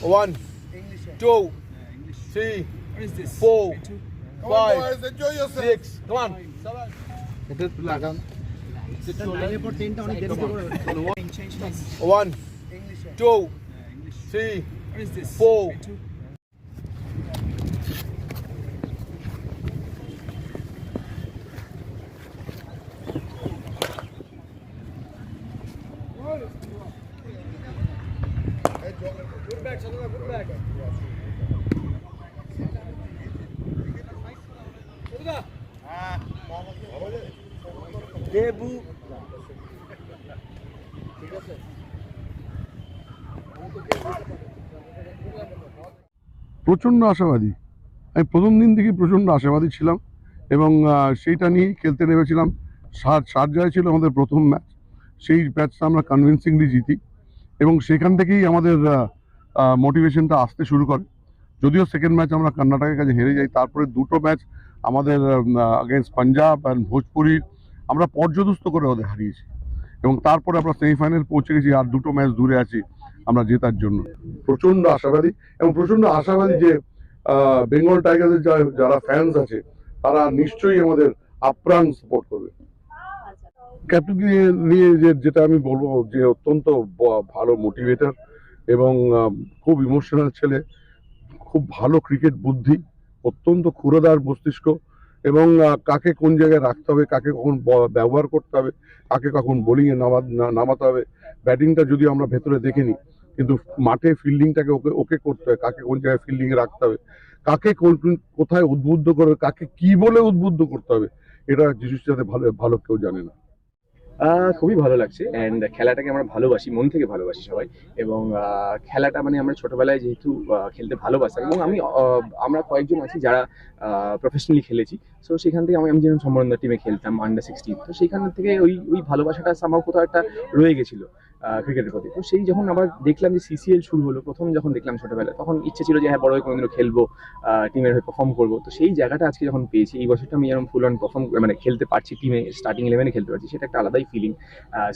One, two, three, four, five, six. Come on. One, two, three, four. প্রচণ্ড আশাবাদী। আমি প্রথম দিন থেকেই প্রচণ্ড আশাবাদী ছিলাম এবং সেইটা নিয়েই খেলতে নেমেছিলাম। সার সারজায় ছিল আমাদের প্রথম ম্যাচ। সেই ম্যাচটা আমরা কনভিনসিংলি জিতি। এবং সেখান থেকেই আমাদের মোটিভেশনটা আসতে শুরু করে। যদিও সেকেন্ড ম্যাচ আমরা কর্ণাটকের কাছে হেরে যাই তারপরে দুটো ম্যাচ আমাদের আগেন্স্ট পাঞ্জাব অ্যান্ড ভোজপুরি আমরা পর্যদস্ত করে ওদের হারিয়েছি। এবং তারপরে আমরা সেমিফাইনাল পৌঁছে গেছি আর দুটো ম্যাচ দূরে আছি আমরা জেতার জন্য। প্রচণ্ড আশাবাদী এবং প্রচণ্ড আশাবাদী যে বেঙ্গল টাইগার্সের যারা ফ্যান্স আছে তারা নিশ্চয়ই আমাদের আপ্রাণ সাপোর্ট করবে। ক্যাপ্টেনকে নিয়ে যে যেটা আমি বলব যে অত্যন্ত ভালো মোটিভেটর এবং খুব ইমোশনাল ছেলে, খুব ভালো ক্রিকেট বুদ্ধি, অত্যন্ত ক্ষুরদার মস্তিষ্ক এবং কাকে কোন জায়গায় রাখতে হবে, কাকে কখন ব্যবহার করতে হবে, কাকে কখন বোলিংয়ে নামা নামাতে হবে ব্যাটিংটা যদিও আমরা ভেতরে দেখিনি, কিন্তু মাঠে ফিল্ডিংটাকে ওকে ওকে করতে হবে, কাকে কোন জায়গায় ফিল্ডিংয়ে রাখতে হবে, কাকে কোন- কোথায় উদ্বুদ্ধ করবে কাকে কি বলে উদ্বুদ্ধ করতে হবে, এটা যিশুর সাথে ভালো ভালো কেউ জানে না। খুবই ভালো লাগছে। অ্যান্ড খেলাটাকে আমরা ভালোবাসি, মন থেকে ভালোবাসি সবাই। এবং খেলাটা মানে আমরা ছোটবেলায় যেহেতু খেলতে ভালোবাসতাম। এবং আমি আমরা কয়েকজন আছি যারা প্রফেশনালি খেলেছি। সো সেখান থেকে আমি আমি যেমন সম্বন্ধ টিমে খেলতাম আন্ডার সিক্সটিন তো সেখান থেকে ওই ওই ভালোবাসাটা সামাও কোথাও একটা রয়ে গেছিল। ক্রিকেটের প্রতি। তো সেই যখন আবার দেখলাম যে সিসিএল শুরু হলো, প্রথম যখন দেখলাম ছোটবেলায়, তখন ইচ্ছে ছিল যে হ্যাঁ বড় হয়ে কোনোদিনও খেলব টিমের হয়ে পারফর্ম করব। তো সেই জায়গাটা আজকে যখন পেয়েছি, এই বছরটা আমি যেরকম ফুল অন পারফর্ম মানে খেলতে পারছি টিমে স্টার্টিং ইলেভেনে খেলতে পারছি, সেটা একটা আলাদাই ফিলিং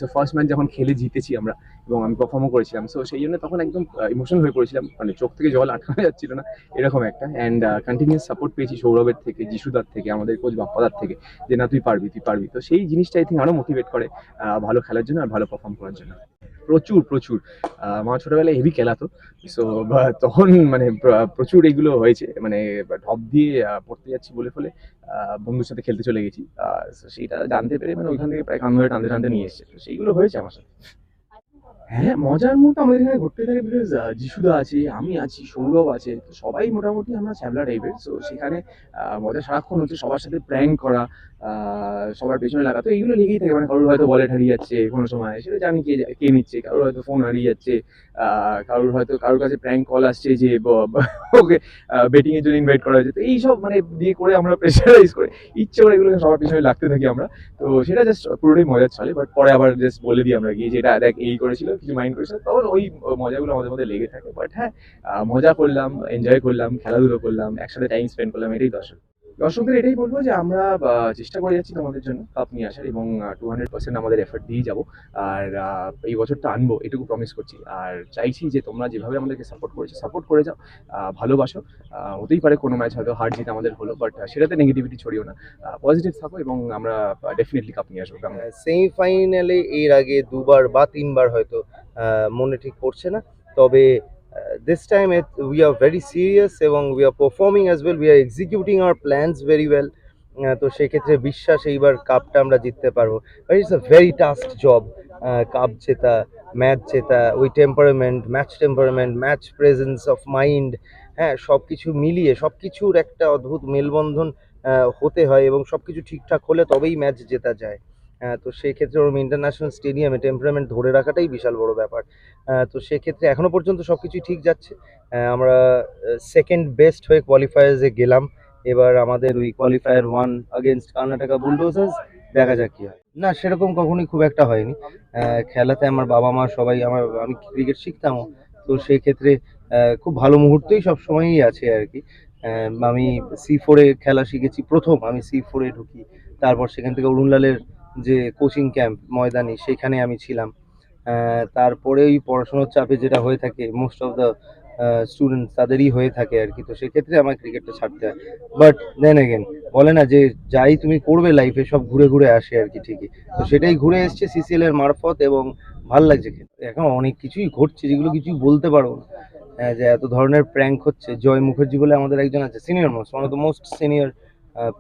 সো ফার্স্ট ম্যাচ যখন খেলে জিতেছি আমরা, এবং আমি পারফর্মও করেছিলাম। সো সেই জন্য তখন একদম ইমোশন হয়ে পড়েছিলাম মানে চোখ থেকে জল আটকানো যাচ্ছিল না, এরকম একটা। অ্যান্ড কন্টিনিউস সাপোর্ট পেয়েছি সৌরভের থেকে, যিশুদার থেকে, আমাদের কোচ বাপ্পাদার থেকে, যে না, তুই পারবি তুই পারবি। তো সেই জিনিসটা আই থিঙ্ক আরও মোটিভেট করে ভালো খেলার জন্য আর ভালো পারফর্ম করার জন্য। প্রচুর প্রচুর। আমার ছোটবেলায় হেভি খেলাতো সো তখন মানে প্রচুর এগুলো হয়েছে। মানে ঢপ দিয়ে পড়তে যাচ্ছি বলে ফলে বন্ধুর সাথে খেলতে চলে গেছি। সেইটা জানতে পেরে মানে ওইখান থেকে প্রায় কান ধরে টানতে টানতে নিয়ে এসেছে। তো সেইগুলো হয়েছে আমার সাথে। হ্যাঁ মজার মুহূর্ত আমাদের এখানে ঘটতে থাকে বিকজ যিশুদা আছে, আমি আছি, সৌরভ আছে, তো সবাই মোটামুটি আমরা ছ্যাবলা টাইপের। সো সেখানে মজা সারাক্ষণ হচ্ছে সবার সাথে প্র্যাঙ্ক করা সবার পেছনে লাগা। তো এইগুলো লেগেই থাকে মানে কারোর হয়তো বলেট হারিয়ে যাচ্ছে কোনো সময়, সেটা জানি কে কে নিচ্ছে, কারোর হয়তো ফোন হারিয়ে যাচ্ছে কারোর হয়তো, কারোর কাছে প্র্যাঙ্ক কল আসছে যে ওকে বেটিং এর জন্য ইনভাইট করা হয়েছে। তো এইসব মানে দিয়ে করে আমরা প্রেশারাইজ করে, ইচ্ছে করে এগুলো সবার পিছনে লাগতে থাকি আমরা। তো সেটা জাস্ট পুরোটাই মজার চলে বাট পরে আবার জাস্ট বলে দিই আমরা গিয়ে যেটা দেখ, এই করেছিল। কিছু মাইন্ড করেছিল তখন ওই মজাগুলো আমাদের মধ্যে লেগে থাকে। বাট হ্যাঁ মজা করলাম এনজয় করলাম, খেলাধুলো করলাম, একসাথে টাইম স্পেন্ড করলাম, এটাই দর্শক। দর্শকদের এটাই বলব যে আমরা চেষ্টা করে যাচ্ছি তোমাদের জন্য কাপ নিয়ে আসার এবং টু হান্ড্রেড পার্সেন্ট আমাদের এফর্ট দিয়ে যাব। আর এই বছরটা আনব, এটুকু প্রমিস করছি। আর চাইছি যে তোমরা যেভাবে আমাদেরকে সাপোর্ট করেছ সাপোর্ট করে যাও ভালোবাসো। হতেই পারে কোনো ম্যাচ হয়তো হার জিত আমাদের হলো বাট সেটাতে নেগেটিভিটি ছড়িও না। পজিটিভ থাকো এবং আমরা ডেফিনেটলি কাপ নিয়ে আসব সেমিফাইনালে এর আগে দুবার বা তিনবার হয়তো মনে ঠিক পড়ছে না। তবে this time we are very serious এবং we are performing as well we are executing our plans very well তো সেক্ষেত্রে বিশ্বাস এইবার কাপটা আমরা জিততে পারব। But it's a very task job cup জেতা ম্যাচ জেতা, ওই temperament match temperament match presence of mind হ্যাঁ সব কিছু মিলিয়ে সব কিছুর একটা অদ্ভুত মেলবন্ধন হতে হয় এবং সব কিছু ঠিকঠাক হলে তবেই ম্যাচ জেতা যায়। তো সেক্ষেত্রে ওরকম ইন্টারন্যাশনাল স্টেডিয়ামে টেম্পারামেন্ট ধরে রাখাটাই বিশাল বড় ব্যাপার। তো সেক্ষেত্রে এখনও পর্যন্ত সব কিছুই ঠিক যাচ্ছে। আমরা সেকেন্ড বেস্ট হয়ে কোয়ালিফায়ার্সে গেলাম। এবার আমাদের ওই qualifier one against Karnataka bulldozers দেখা যাক কি হয়। না, সেরকম কখনোই খুব একটা হয়নি। খেলাতে আমার বাবা মা সবাই আমার, আমি ক্রিকেট শিখতামও। তো সেই ক্ষেত্রে খুব ভালো মুহূর্তই সব সময়ই আছে আর কি। আমি সি ফোরে খেলা শিখেছি প্রথম। আমি সি ফোরে ঢুকি, তারপর সেখান থেকে অরুণলালের যে কোচিং ক্যাম্প ময়দানি সেখানে আমি ছিলাম। তারপরে ওই পড়াশোনার চাপে যেটা হয়ে থাকে মোস্ট অফ দ্য স্টুডেন্টস তাদেরই হয়ে থাকে আর কি। তো সেক্ষেত্রে আমার ক্রিকেটটা ছাড়তে হয়। বাট দেন এগেন বলে না যে যাই তুমি করবে লাইফে সব ঘুরে ঘুরে আসে আর কি ঠিকই। তো সেটাই ঘুরে এসছে সিসিএল এর মারফত এবং ভালো লাগছে। এখন অনেক কিছুই ঘটছে যেগুলো কিছুই বলতে পারব না। যে এত ধরনের প্র্যাঙ্ক হচ্ছে। জয় মুখার্জি বলে আমাদের একজন আছে senior most one of the most senior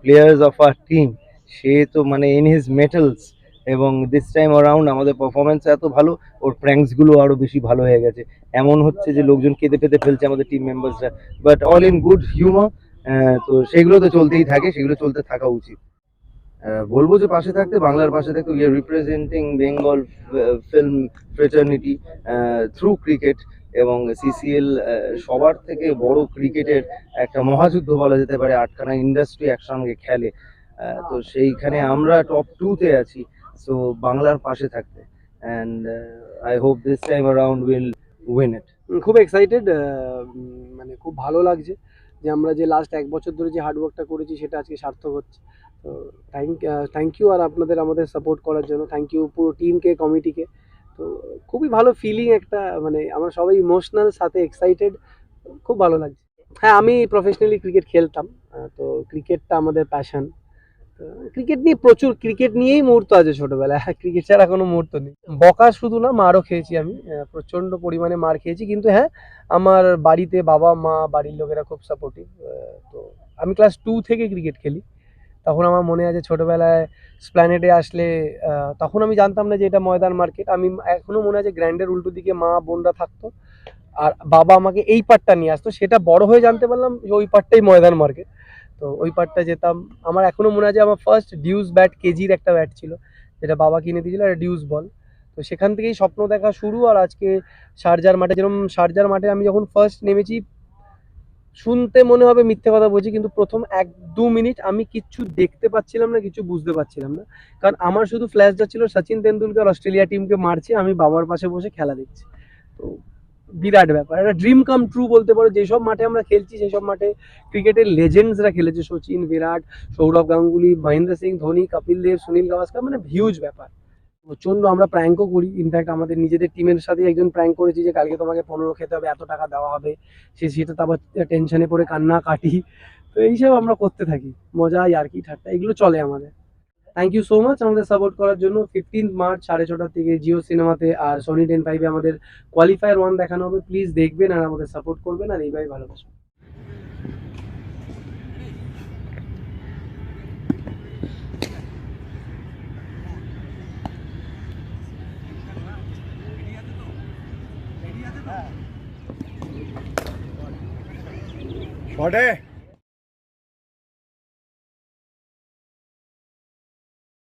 players of our team সে তো মানে ইন হিজ মেটালস এবং দিস টাইম অ্যারাউন্ড আমাদের পারফরমেন্স এত ভালো, ওর প্র্যাঙ্কসগুলো আরও বেশি ভালো হয়ে গেছে। এমন হচ্ছে যে লোকজন কেঁদে পেতে ফেলছে আমাদের team মেম্বার্সরা but all in good humour তো সেগুলো তো চলতেই থাকে, সেগুলো চলতে থাকা উচিত। বলব যে পাশে থাকতে, বাংলার পাশে থাকতে we are representing Bengal film fraternity through cricket এবং সিসিএল সবার থেকে বড় ক্রিকেটের একটা মহাযুদ্ধ বলা যেতে পারে, আটখানা ইন্ডাস্ট্রি একসঙ্গে খেলে। তো সেইখানে আমরা টপ টুতে আছি সো বাংলার পাশে থাকতে। And I hope this time around will win it খুব এক্সাইটেড মানে খুব ভালো লাগছে যে আমরা যে লাস্ট এক বছর ধরে যে হার্ডওয়ার্কটা করেছি সেটা আজকে সার্থক হচ্ছে। তো থ্যাংক থ্যাংক ইউ আর আপনাদের আমাদের সাপোর্ট করার জন্য। থ্যাংক ইউ পুরো টিমকে কমিটিকে তো খুবই ভালো ফিলিং একটা মানে আমরা সবাই ইমোশনাল সাথে এক্সাইটেড খুব ভালো লাগছে। হ্যাঁ আমি প্রফেশনালি ক্রিকেট খেলতাম তো ক্রিকেটটা আমাদের প্যাশন ক্রিকেট নিয়ে প্রচুর ক্রিকেট নিয়েই মুহূর্ত আছে ছোটবেলায়। ক্রিকেট ছাড়া কোনো মুহূর্ত নেই। বকা শুধু না, মারও খেয়েছি আমি। প্রচণ্ড পরিমাণে মার খেয়েছি। কিন্তু হ্যাঁ আমার বাড়িতে বাবা, মা, বাড়ির লোকেরা খুব সাপোর্টিভ তো আমি ক্লাস টু থেকে ক্রিকেট খেলি। তখন আমার মনে আছে ছোটোবেলায় স্প্ল্যানেডে আসলে তখন আমি জানতাম না যে এটা ময়দান মার্কেট আমি এখনও মনে আছে গ্র্যান্ডের উল্টো দিকে মা, বোনরা থাকতো। আর বাবা আমাকে এই পার্টটা নিয়ে আসতো। সেটা বড় হয়ে জানতে পারলাম যে ওই পার্টটাই ময়দান মার্কেট তো ওই পার্টটা যেতাম। আমার এখনও মনে আছে আমার ফার্স্ট ডিউস ব্যাট কেজির একটা ব্যাট ছিল, যেটা বাবা কিনে দিয়েছিল, একটা ডিউস বল তো সেখান থেকেই স্বপ্ন দেখা শুরু আর আজকে শারজার মাঠে, যেরকম শারজার মাঠে আমি যখন ফার্স্ট নেমেছি, শুনতে মনে হবে মিথ্যে কথা বলছি, কিন্তু প্রথম এক দু মিনিট আমি কিচ্ছু দেখতে পাচ্ছিলাম না, কিছু বুঝতে পারছিলাম না। কারণ আমার শুধু ফ্ল্যাশটা ছিল সচিন তেন্ডুলকর অস্ট্রেলিয়া টিমকে মারছে, আমি বাবার পাশে বসে খেলা দেখছি। তো বিরাট ব্যাপার। একটা ড্রিম কাম ট্রু বলতে পারো, যেসব মাঠে আমরা খেলছি, সেসব মাঠে ক্রিকেটের লেজেন্ডসরা খেলেছে, সচিন, বিরাট, সৌরভ গাঙ্গুলি, মহেন্দ্র সিং, ধোনি, কপিল দেব, সুনীল গাভাস্কর মানে হিউজ ব্যাপার। প্রচণ্ড আমরা প্র্যাঙ্কও করি। ইনফ্যাক্ট আমাদের নিজেদের টিমের সাথে একজন প্র্যাঙ্ক করেছি যে, কালকে তোমাকে পনেরো খেতে হবে, এত টাকা দেওয়া হবে। সে, সেটা তো আবার টেনশনে পড়ে কান্না কাটি তো এইসব আমরা করতে থাকি। মজা আর কি, ঠাট্টা। এগুলো চলে আমাদের। থ্যাংক ইউ সো মাচ আমাদের সাপোর্ট করার জন্য ফিফটিন্থ মার্চ সাড়ে ছটার থেকে জিও সিনেমাতে আর সনি টেন ফাইভে আমাদের কোয়ালিফায়ার ওয়ান দেখানো হবে। প্লিজ দেখবেন আর আমাদের সাপোর্ট করবেন আর এইভাবে ভালোবাসবেন শটে